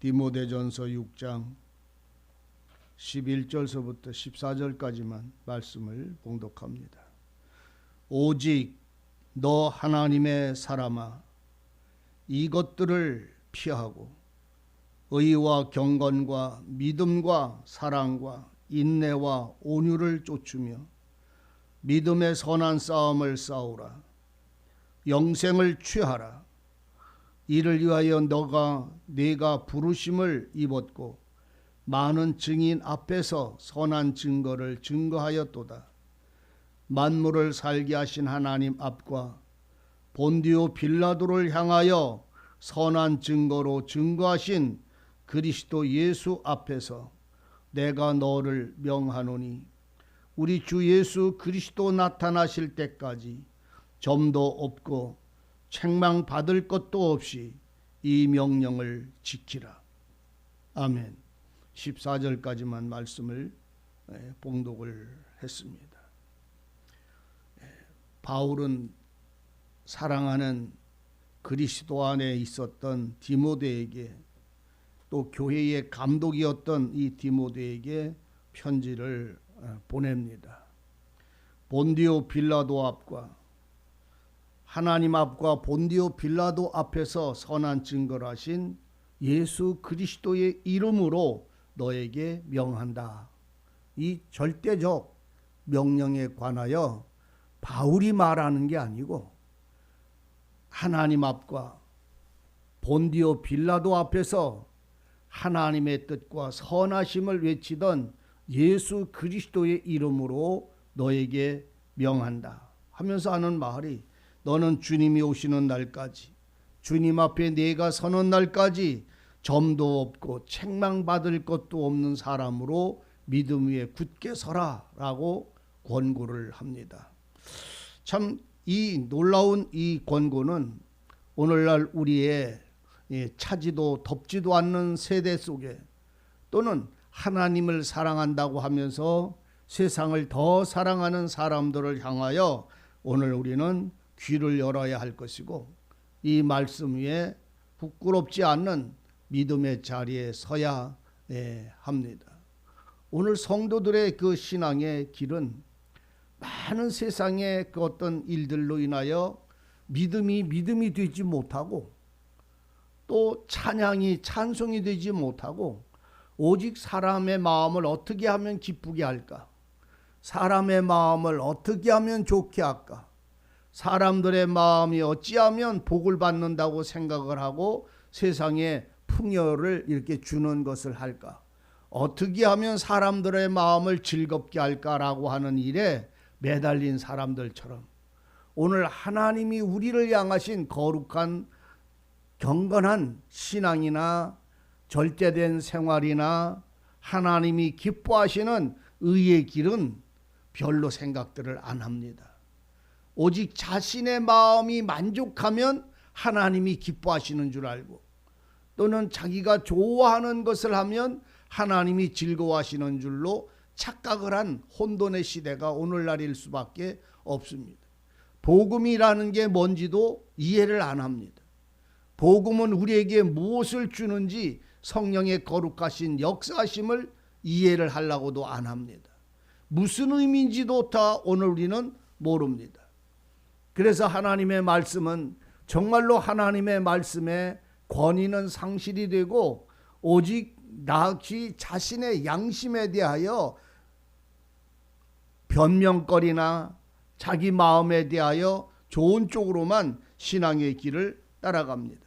디모데전서 6장 11절서부터 14절까지만 말씀을 봉독합니다. 오직 너 하나님의 사람아 이것들을 피하고 의와 경건과 믿음과 사랑과 인내와 온유를 쫓으며 믿음의 선한 싸움을 싸우라 영생을 취하라 이를 위하여 너가 네가 부르심을 입었고 많은 증인 앞에서 선한 증거를 증거하였도다. 만물을 살게 하신 하나님 앞과 본디오 빌라도를 향하여 선한 증거로 증거하신 그리스도 예수 앞에서 내가 너를 명하노니 우리 주 예수 그리스도 나타나실 때까지 점도 없고 책망 받을 것도 없이 이 명령을 지키라. 아멘. 14절까지만 말씀을 예, 봉독을 했습니다. 예, 바울은 사랑하는 그리스도 안에 있었던 디모데에게 또 교회의 감독이었던 이 디모데에게 편지를 어, 보냅니다. 본디오 빌라도 앞과 하나님 앞과 본디오 빌라도 앞에서 선한 증거를 하신 예수 그리스도의 이름으로 너에게 명한다. 이 절대적 명령에 관하여 바울이 말하는 게 아니고 하나님 앞과 본디오 빌라도 앞에서 하나님의 뜻과 선하심을 외치던 예수 그리스도의 이름으로 너에게 명한다 하면서 하는 말이 너는 주님이 오시는 날까지 주님 앞에 내가 서는 날까지 점도 없고 책망받을 것도 없는 사람으로 믿음 위에 굳게 서라라고 권고를 합니다. 참 이 놀라운 이 권고는 오늘날 우리의 예, 차지도 덥지도 않는 세대 속에 또는 하나님을 사랑한다고 하면서 세상을 더 사랑하는 사람들을 향하여 오늘 우리는 귀를 열어야 할 것이고 이 말씀 위에 부끄럽지 않는 믿음의 자리에 서야 예, 합니다. 오늘 성도들의 그 신앙의 길은 많은 세상의 그 어떤 일들로 인하여 믿음이 믿음이 되지 못하고 또 찬양이 찬송이 되지 못하고 오직 사람의 마음을 어떻게 하면 기쁘게 할까? 사람의 마음을 어떻게 하면 좋게 할까? 사람들의 마음이 어찌하면 복을 받는다고 생각을 하고 세상에 풍요를 이렇게 주는 것을 할까? 어떻게 하면 사람들의 마음을 즐겁게 할까라고 하는 일에 매달린 사람들처럼 오늘 하나님이 우리를 향하신 거룩한 경건한 신앙이나 절제된 생활이나 하나님이 기뻐하시는 의의 길은 별로 생각들을 안 합니다. 오직 자신의 마음이 만족하면 하나님이 기뻐하시는 줄 알고 또는 자기가 좋아하는 것을 하면 하나님이 즐거워하시는 줄로 착각을 한 혼돈의 시대가 오늘날일 수밖에 없습니다. 복음이라는 게 뭔지도 이해를 안 합니다. 복음은 우리에게 무엇을 주는지 성령의 거룩하신 역사심을 이해를 하려고도 안 합니다. 무슨 의미인지도 다 오늘 우리는 모릅니다. 그래서 하나님의 말씀은 정말로 하나님의 말씀에 권위는 상실이 되고 오직 나기 자신의 양심에 대하여 변명거리나 자기 마음에 대하여 좋은 쪽으로만 신앙의 길을 따라갑니다.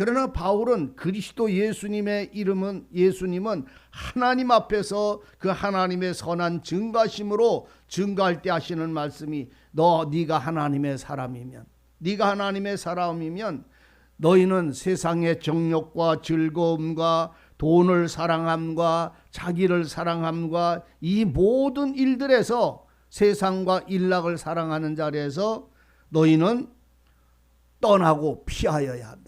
그러나 바울은 그리스도 예수님의 이름은 예수님은 하나님 앞에서 그 하나님의 선한 증가심으로 증가할 때 하시는 말씀이 너 네가 하나님의 사람이면 네가 하나님의 사람이면 너희는 세상의 정욕과 즐거움과 돈을 사랑함과 자기를 사랑함과 이 모든 일들에서 세상과 일락을 사랑하는 자리에서 너희는 떠나고 피하여야.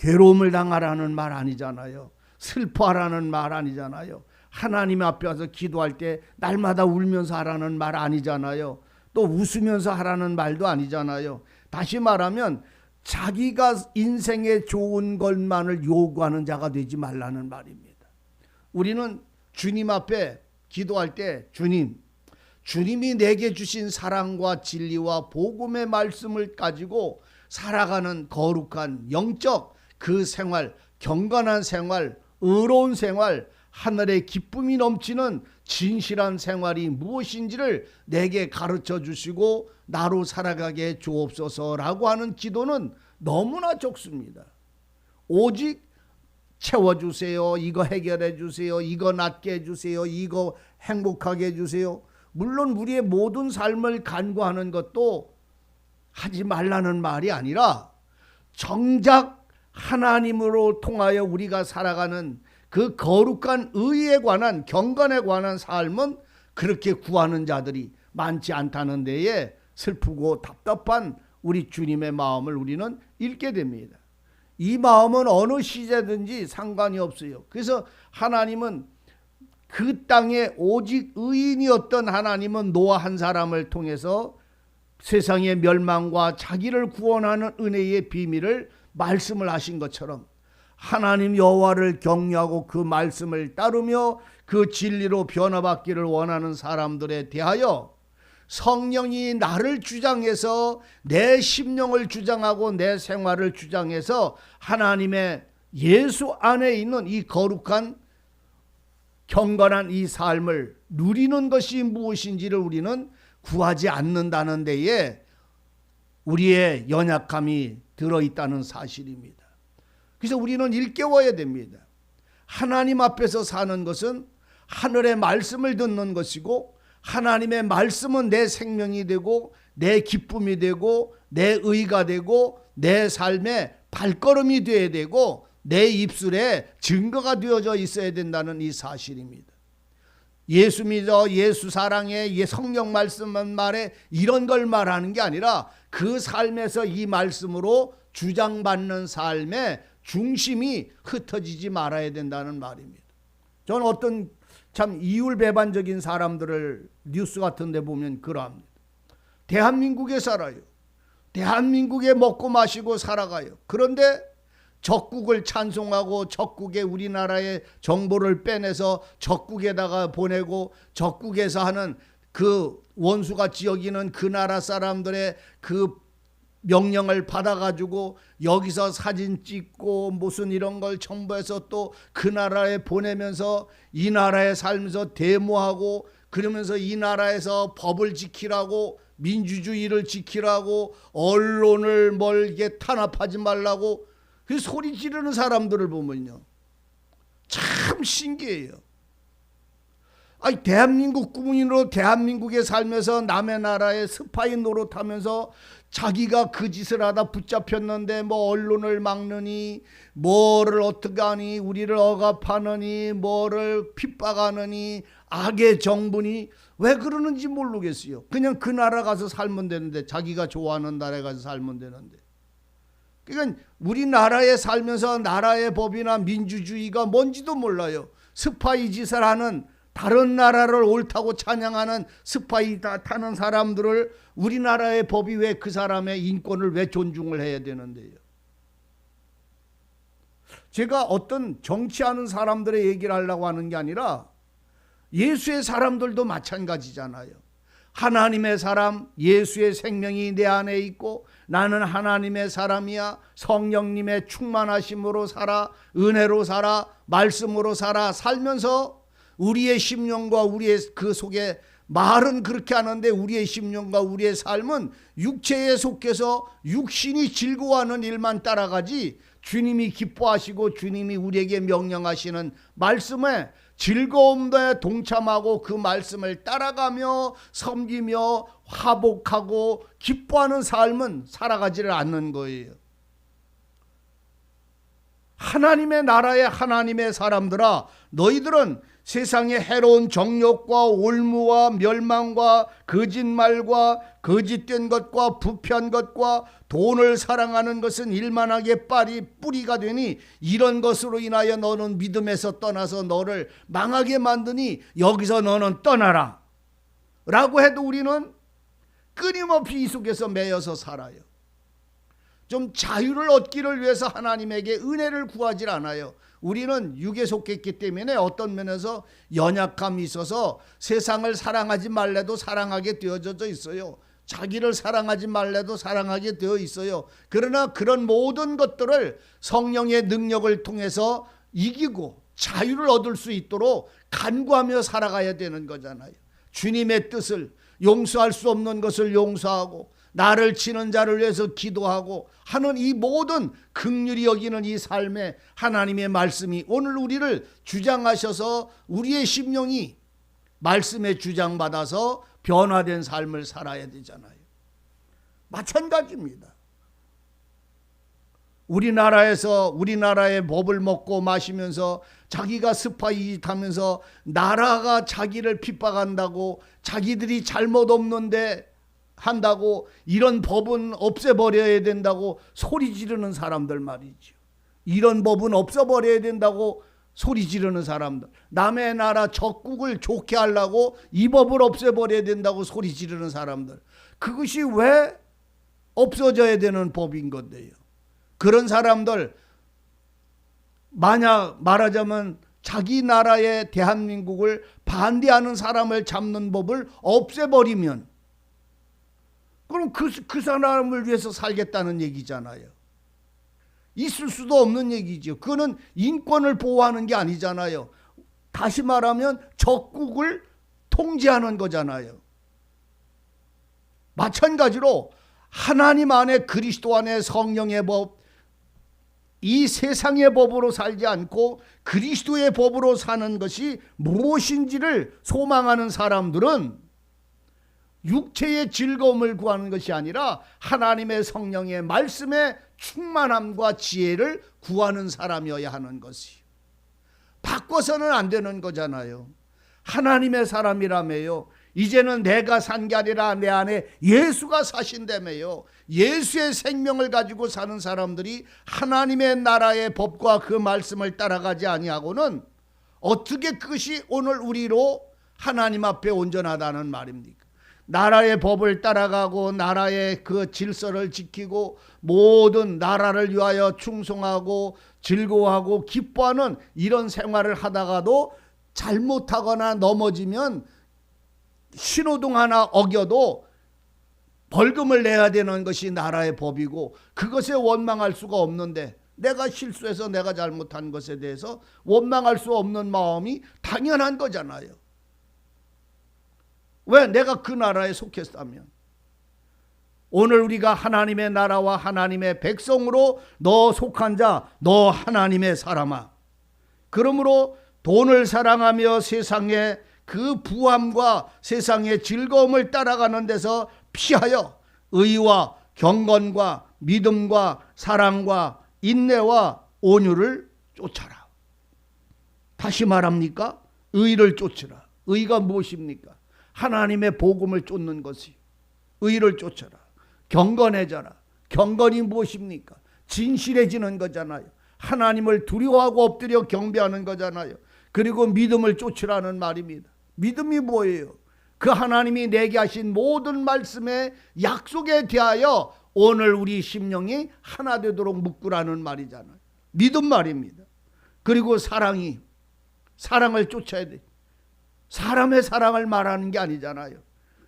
괴로움을 당하라는 말 아니잖아요. 슬퍼하라는 말 아니잖아요. 하나님 앞에 와서 기도할 때 날마다 울면서 하라는 말 아니잖아요. 또 웃으면서 하라는 말도 아니잖아요. 다시 말하면 자기가 인생에 좋은 것만을 요구하는 자가 되지 말라는 말입니다. 우리는 주님 앞에 기도할 때 주님, 주님이 내게 주신 사랑과 진리와 복음의 말씀을 가지고 살아가는 거룩한 영적 그 생활, 경건한 생활, 의로운 생활, 하늘의 기쁨이 넘치는 진실한 생활이 무엇인지를 내게 가르쳐 주시고 나로 살아가게 주옵소서라고 하는 기도는 너무나 적습니다. 오직 채워주세요. 이거 해결해 주세요. 이거 낫게 해주세요. 이거 행복하게 해주세요. 물론 우리의 모든 삶을 간구하는 것도 하지 말라는 말이 아니라 정작 하나님으로 통하여 우리가 살아가는 그 거룩한 의에 관한 경건에 관한 삶은 그렇게 구하는 자들이 많지 않다는 데에 슬프고 답답한 우리 주님의 마음을 우리는 읽게 됩니다. 이 마음은 어느 시대든지 상관이 없어요. 그래서 하나님은 그 땅에 오직 의인이었던 하나님은 노아 한 사람을 통해서 세상의 멸망과 자기를 구원하는 은혜의 비밀을 말씀을 하신 것처럼 하나님 여호와를 경외하고 그 말씀을 따르며 그 진리로 변화받기를 원하는 사람들에 대하여 성령이 나를 주장해서 내 심령을 주장하고 내 생활을 주장해서 하나님의 예수 안에 있는 이 거룩한 경건한 이 삶을 누리는 것이 무엇인지를 우리는 구하지 않는다는 데에 우리의 연약함이 들어있다는 사실입니다. 그래서 우리는 일깨워야 됩니다. 하나님 앞에서 사는 것은 하늘의 말씀을 듣는 것이고 하나님의 말씀은 내 생명이 되고 내 기쁨이 되고 내 의가 되고 내 삶의 발걸음이 되어야 되고 내 입술에 증거가 되어져 있어야 된다는 이 사실입니다. 예수 믿어 예수 사랑해 예 성령 말씀만 말해 이런 걸 말하는 게 아니라 그 삶에서 이 말씀으로 주장받는 삶의 중심이 흩어지지 말아야 된다는 말입니다. 저는 어떤 참 이율배반적인 사람들을 뉴스 같은 데 보면 그러합니다. 대한민국에 살아요. 대한민국에 먹고 마시고 살아가요. 그런데 적국을 찬송하고 적국에 우리나라의 정보를 빼내서 적국에다가 보내고 적국에서 하는 그 원수가 지어기는 그 나라 사람들의 그 명령을 받아가지고 여기서 사진 찍고 무슨 이런 걸 첨부해서 또 그 나라에 보내면서 이 나라에 살면서 데모하고 그러면서 이 나라에서 법을 지키라고 민주주의를 지키라고 언론을 멀게 탄압하지 말라고 그 소리 지르는 사람들을 보면요 참 신기해요. 아니 대한민국 국민으로 대한민국에 살면서 남의 나라에 스파이 노릇하면서 자기가 그 짓을 하다 붙잡혔는데 뭐 언론을 막느니 뭐를 어떻게 하니 우리를 억압하느니 뭐를 핍박하느니 악의 정부니 왜 그러는지 모르겠어요. 그냥 그 나라 가서 살면 되는데 자기가 좋아하는 나라에 가서 살면 되는데. 그러니까 우리나라에 살면서 나라의 법이나 민주주의가 뭔지도 몰라요. 스파이 짓을 하는 다른 나라를 옳다고 찬양하는 스파이 다 타는 사람들을 우리나라의 법이 왜 그 사람의 인권을 왜 존중을 해야 되는데요? 제가 어떤 정치하는 사람들의 얘기를 하려고 하는 게 아니라 예수의 사람들도 마찬가지잖아요. 하나님의 사람, 예수의 생명이 내 안에 있고 나는 하나님의 사람이야. 성령님의 충만하심으로 살아, 은혜로 살아, 말씀으로 살아 살면서 우리의 심령과 우리의 그 속에 말은 그렇게 하는데 우리의 심령과 우리의 삶은 육체에 속해서 육신이 즐거워하는 일만 따라가지 주님이 기뻐하시고 주님이 우리에게 명령하시는 말씀에 즐거움에 동참하고 그 말씀을 따라가며 섬기며 화복하고 기뻐하는 삶은 살아가지를 않는 거예요. 하나님의 나라의 하나님의 사람들아 너희들은 세상의 해로운 정욕과 올무와 멸망과 거짓말과 거짓된 것과 부패한 것과 돈을 사랑하는 것은 일만하게 빨리 뿌리가 되니 이런 것으로 인하여 너는 믿음에서 떠나서 너를 망하게 만드니 여기서 너는 떠나라. 라고 해도 우리는 끊임없이 이 속에서 매여서 살아요 좀 자유를 얻기를 위해서 하나님에게 은혜를 구하질 않아요. 우리는 육에 속했기 때문에 어떤 면에서 연약함이 있어서 세상을 사랑하지 말래도 사랑하게 되어져 있어요. 자기를 사랑하지 말래도 사랑하게 되어 있어요. 그러나 그런 모든 것들을 성령의 능력을 통해서 이기고 자유를 얻을 수 있도록 간구하며 살아가야 되는 거잖아요. 주님의 뜻을 용서할 수 없는 것을 용서하고 나를 치는 자를 위해서 기도하고 하는 이 모든 극률이 여기는 이 삶에 하나님의 말씀이 오늘 우리를 주장하셔서 우리의 심령이 말씀에 주장받아서 변화된 삶을 살아야 되잖아요. 마찬가지입니다. 우리나라에서 우리나라의 법을 먹고 마시면서 자기가 스파이 하면서 나라가 자기를 핍박한다고 자기들이 잘못 없는데 한다고 이런 법은 없애버려야 된다고 소리 지르는 사람들 말이죠. 이런 법은 없어버려야 된다고 소리 지르는 사람들. 남의 나라 적국을 좋게 하려고 이 법을 없애버려야 된다고 소리 지르는 사람들. 그것이 왜 없어져야 되는 법인 건데요. 그런 사람들 만약 말하자면 자기 나라의 대한민국을 반대하는 사람을 잡는 법을 없애버리면 그럼 그, 그 사람을 위해서 살겠다는 얘기잖아요. 있을 수도 없는 얘기죠. 그거는 인권을 보호하는 게 아니잖아요. 다시 말하면 적국을 통제하는 거잖아요. 마찬가지로 하나님 안에 그리스도 안에 성령의 법, 이 세상의 법으로 살지 않고 그리스도의 법으로 사는 것이 무엇인지를 소망하는 사람들은 육체의 즐거움을 구하는 것이 아니라 하나님의 성령의 말씀의 충만함과 지혜를 구하는 사람이어야 하는 것이 바꿔서는 안 되는 거잖아요. 하나님의 사람이라며요. 이제는 내가 산 게 아니라 내 안에 예수가 사신다며요. 예수의 생명을 가지고 사는 사람들이 하나님의 나라의 법과 그 말씀을 따라가지 아니하고는 어떻게 그것이 오늘 우리로 하나님 앞에 온전하다는 말입니까? 나라의 법을 따라가고 나라의 그 질서를 지키고 모든 나라를 위하여 충성하고 즐거워하고 기뻐하는 이런 생활을 하다가도 잘못하거나 넘어지면 신호등 하나 어겨도 벌금을 내야 되는 것이 나라의 법이고 그것에 원망할 수가 없는데 내가 실수해서 내가 잘못한 것에 대해서 원망할 수 없는 마음이 당연한 거잖아요. 왜 내가 그 나라에 속했다면 오늘 우리가 하나님의 나라와 하나님의 백성으로 너 속한 자, 너 하나님의 사람아. 그러므로 돈을 사랑하며 세상에 그 부함과 세상의 즐거움을 따라가는 데서 피하여 의와 경건과 믿음과 사랑과 인내와 온유를 쫓아라. 다시 말합니까? 의를 쫓으라. 의가 무엇입니까? 하나님의 복음을 쫓는 것이 의를 쫓아라. 경건해져라. 경건이 무엇입니까? 진실해지는 거잖아요. 하나님을 두려워하고 엎드려 경배하는 거잖아요. 그리고 믿음을 쫓으라는 말입니다. 믿음이 뭐예요? 그 하나님이 내게 하신 모든 말씀의 약속에 대하여 오늘 우리 심령이 하나 되도록 묶으라는 말이잖아요. 믿음 말입니다. 그리고 사랑이 사랑을 쫓아야 돼. 사람의 사랑을 말하는 게 아니잖아요.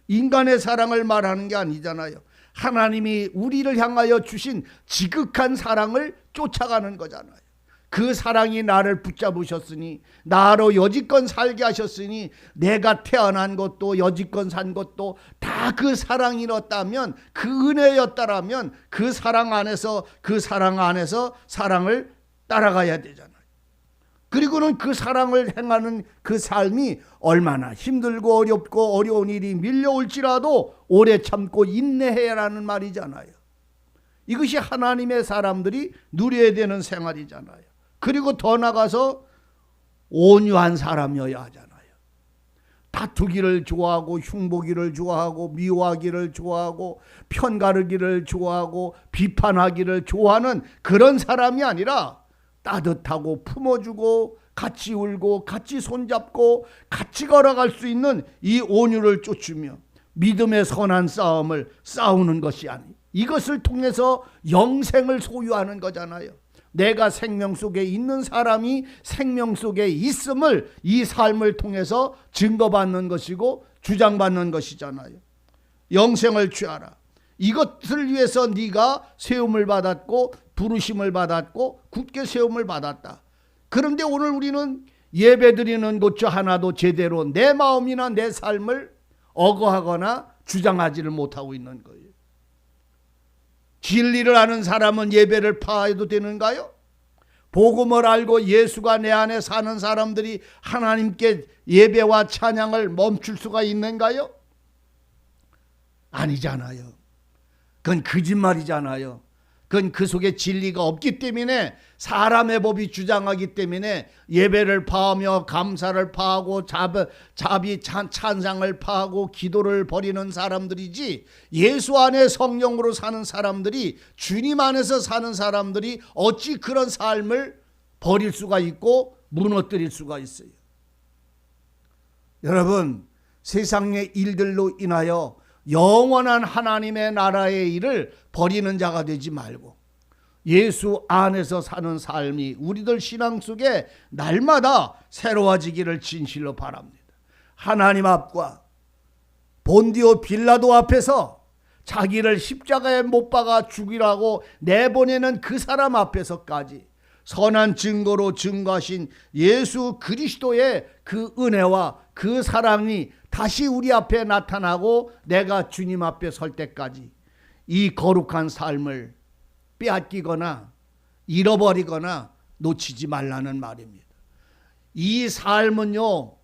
인간의 사랑을 말하는 게 아니잖아요. 하나님이 우리를 향하여 주신 지극한 사랑을 쫓아가는 거잖아요. 그 사랑이 나를 붙잡으셨으니 나로 여지껏 살게 하셨으니 내가 태어난 것도 여지껏 산 것도 다 그 사랑이었다면 그 은혜였다라면 그 사랑 안에서 그 사랑 안에서 사랑을 따라가야 되잖아요. 그리고는 그 사랑을 행하는 그 삶이 얼마나 힘들고 어렵고 어려운 일이 밀려올지라도 오래 참고 인내해라는 말이잖아요. 이것이 하나님의 사람들이 누려야 되는 생활이잖아요. 그리고 더 나가서 온유한 사람이어야 하잖아요. 다투기를 좋아하고 흉보기를 좋아하고 미워하기를 좋아하고 편가르기를 좋아하고 비판하기를 좋아하는 그런 사람이 아니라 따뜻하고 품어주고 같이 울고 같이 손잡고 같이 걸어갈 수 있는 이 온유를 쫓으며 믿음의 선한 싸움을 싸우는 것이 아니 이것을 통해서 영생을 소유하는 거잖아요. 내가 생명 속에 있는 사람이 생명 속에 있음을 이 삶을 통해서 증거받는 것이고 주장받는 것이잖아요. 영생을 취하라. 이것을 위해서 네가 세움을 받았고 부르심을 받았고 굳게 세움을 받았다. 그런데 오늘 우리는 예배 드리는 것조 하나도 제대로 내 마음이나 내 삶을 억어하거나 주장하지를 못하고 있는 거예요. 진리를 아는 사람은 예배를 파해도 되는가요? 복음을 알고 예수가 내 안에 사는 사람들이 하나님께 예배와 찬양을 멈출 수가 있는가요? 아니잖아요. 그건 거짓말이잖아요. 그건 그 속에 진리가 없기 때문에 사람의 법이 주장하기 때문에 예배를 파하며 감사를 파하고 잡, 자비 찬, 찬상을 파하고 기도를 벌이는 사람들이지 예수 안에 성령으로 사는 사람들이 주님 안에서 사는 사람들이 어찌 그런 삶을 버릴 수가 있고 무너뜨릴 수가 있어요. 여러분 세상의 일들로 인하여 영원한 하나님의 나라의 일을 버리는 자가 되지 말고 예수 안에서 사는 삶이 우리들 신앙 속에 날마다 새로워지기를 진실로 바랍니다. 하나님 앞과 본디오 빌라도 앞에서 자기를 십자가에 못 박아 죽이라고 내보내는 그 사람 앞에서까지 선한 증거로 증거하신 예수 그리스도의 그 은혜와 그 사랑이 다시 우리 앞에 나타나고 내가 주님 앞에 설 때까지 이 거룩한 삶을 빼앗기거나 잃어버리거나 놓치지 말라는 말입니다. 이 삶은요,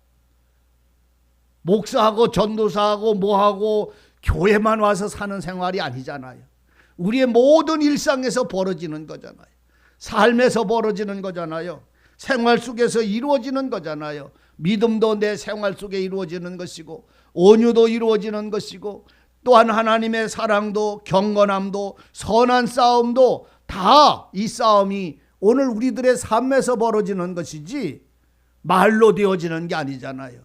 목사하고 전도사하고 뭐하고 교회만 와서 사는 생활이 아니잖아요. 우리의 모든 일상에서 벌어지는 거잖아요. 삶에서 벌어지는 거잖아요. 생활 속에서 이루어지는 거잖아요. 믿음도 내 생활 속에 이루어지는 것이고, 온유도 이루어지는 것이고, 또한 하나님의 사랑도 경건함도 선한 싸움도 다 이 싸움이 오늘 우리들의 삶에서 벌어지는 것이지 말로 되어지는 게 아니잖아요.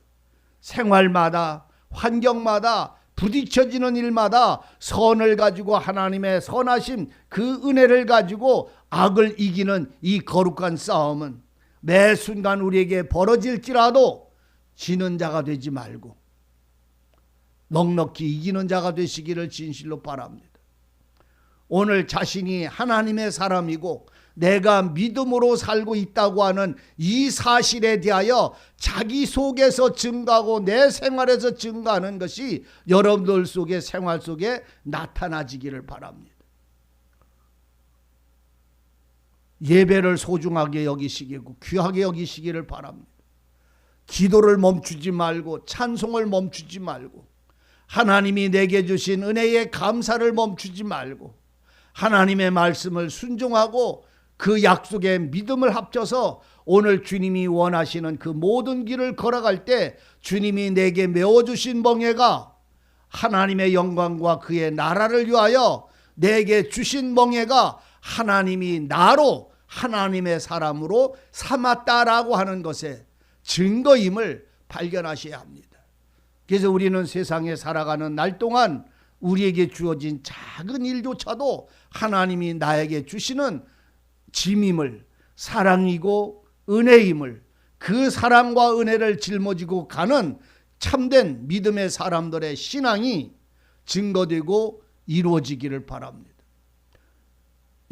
생활마다 환경마다 부딪혀지는 일마다 선을 가지고 하나님의 선하심 그 은혜를 가지고 악을 이기는 이 거룩한 싸움은 매 순간 우리에게 벌어질지라도 지는 자가 되지 말고 넉넉히 이기는 자가 되시기를 진실로 바랍니다. 오늘 자신이 하나님의 사람이고 내가 믿음으로 살고 있다고 하는 이 사실에 대하여 자기 속에서 증가하고 내 생활에서 증가하는 것이 여러분들 속의 생활 속에 나타나지기를 바랍니다. 예배를 소중하게 여기시고 귀하게 여기시기를 바랍니다. 기도를 멈추지 말고 찬송을 멈추지 말고 하나님이 내게 주신 은혜에 감사를 멈추지 말고 하나님의 말씀을 순종하고 그 약속에 믿음을 합쳐서 오늘 주님이 원하시는 그 모든 길을 걸어갈 때 주님이 내게 메워주신 멍에가 하나님의 영광과 그의 나라를 위하여 내게 주신 멍에가 하나님이 나로 하나님의 사람으로 삼았다라고 하는 것에 증거임을 발견하셔야 합니다. 그래서 우리는 세상에 살아가는 날 동안 우리에게 주어진 작은 일조차도 하나님이 나에게 주시는 짐임을 사랑이고 은혜임을 그 사랑과 은혜를 짊어지고 가는 참된 믿음의 사람들의 신앙이 증거되고 이루어지기를 바랍니다.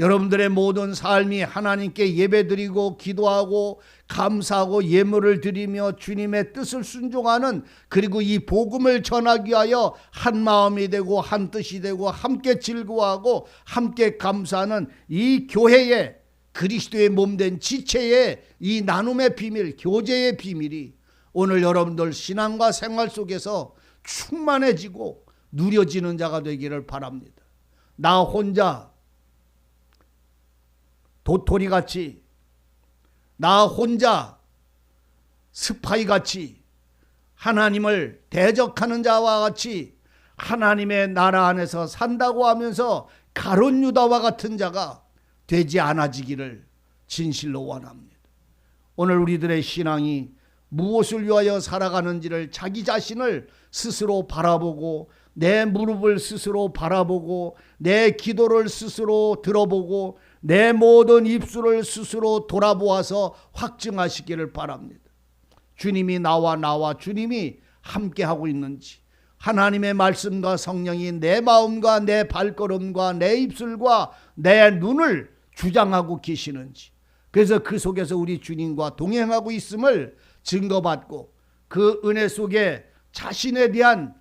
여러분들의 모든 삶이 하나님께 예배드리고 기도하고 감사하고 예물을 드리며 주님의 뜻을 순종하는 그리고 이 복음을 전하기 위하여 한 마음이 되고 한 뜻이 되고 함께 즐거워하고 함께 감사하는 이 교회의 그리스도의 몸된 지체의 이 나눔의 비밀, 교제의 비밀이 오늘 여러분들 신앙과 생활 속에서 충만해지고 누려지는 자가 되기를 바랍니다. 나 혼자 도토리 같이 나 혼자 스파이 같이 하나님을 대적하는 자와 같이 하나님의 나라 안에서 산다고 하면서 가론 유다와 같은 자가 되지 않아지기를 진실로 원합니다. 오늘 우리들의 신앙이 무엇을 위하여 살아가는지를 자기 자신을 스스로 바라보고 내 무릎을 스스로 바라보고 내 기도를 스스로 들어보고 내 모든 입술을 스스로 돌아보아서 확증하시기를 바랍니다. 주님이 나와 나와 주님이 함께 하고 있는지 하나님의 말씀과 성령이 내 마음과 내 발걸음과 내 입술과 내 눈을 주장하고 계시는지 그래서 그 속에서 우리 주님과 동행하고 있음을 증거받고 그 은혜 속에 자신에 대한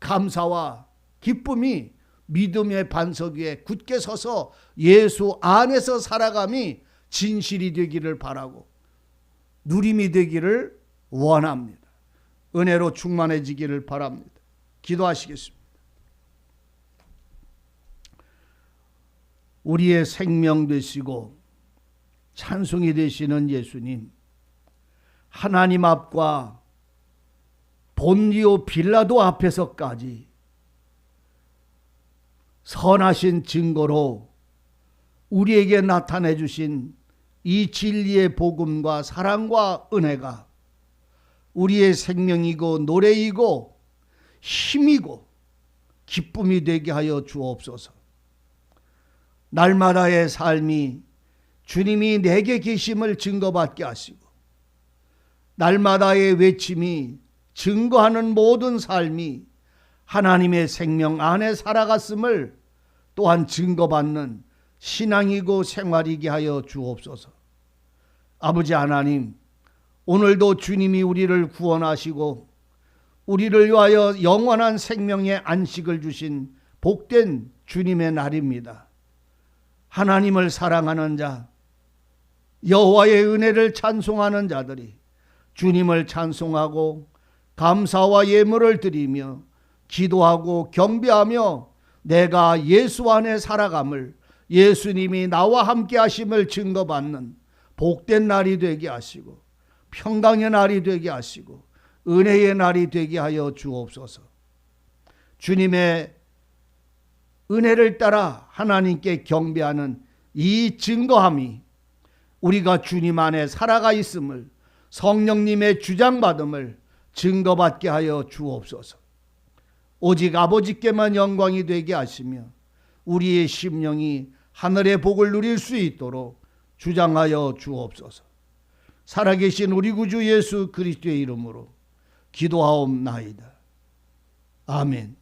감사와 기쁨이 믿음의 반석 위에 굳게 서서 예수 안에서 살아감이 진실이 되기를 바라고 누림이 되기를 원합니다. 은혜로 충만해지기를 바랍니다. 기도하시겠습니다. 우리의 생명 되시고 찬송이 되시는 예수님, 하나님 앞과 본디오 빌라도 앞에서까지 선하신 증거로 우리에게 나타내 주신 이 진리의 복음과 사랑과 은혜가 우리의 생명이고 노래이고 힘이고 기쁨이 되게 하여 주옵소서. 날마다의 삶이 주님이 내게 계심을 증거받게 하시고 날마다의 외침이 증거하는 모든 삶이 하나님의 생명 안에 살아갔음을 또한 증거받는 신앙이고 생활이게 하여 주옵소서. 아버지 하나님, 오늘도 주님이 우리를 구원하시고 우리를 위하여 영원한 생명의 안식을 주신 복된 주님의 날입니다. 하나님을 사랑하는 자, 여호와의 은혜를 찬송하는 자들이 주님을 찬송하고 감사와 예물을 드리며 기도하고 경배하며 내가 예수 안에 살아감을 예수님이 나와 함께 하심을 증거받는 복된 날이 되게 하시고 평강의 날이 되게 하시고 은혜의 날이 되게 하여 주옵소서. 주님의 은혜를 따라 하나님께 경배하는 이 증거함이 우리가 주님 안에 살아가 있음을 성령님의 주장받음을 증거받게 하여 주옵소서. 오직 아버지께만 영광이 되게 하시며 우리의 심령이 하늘의 복을 누릴 수 있도록 주장하여 주옵소서. 살아계신 우리 구주 예수 그리스도의 이름으로 기도하옵나이다. 아멘.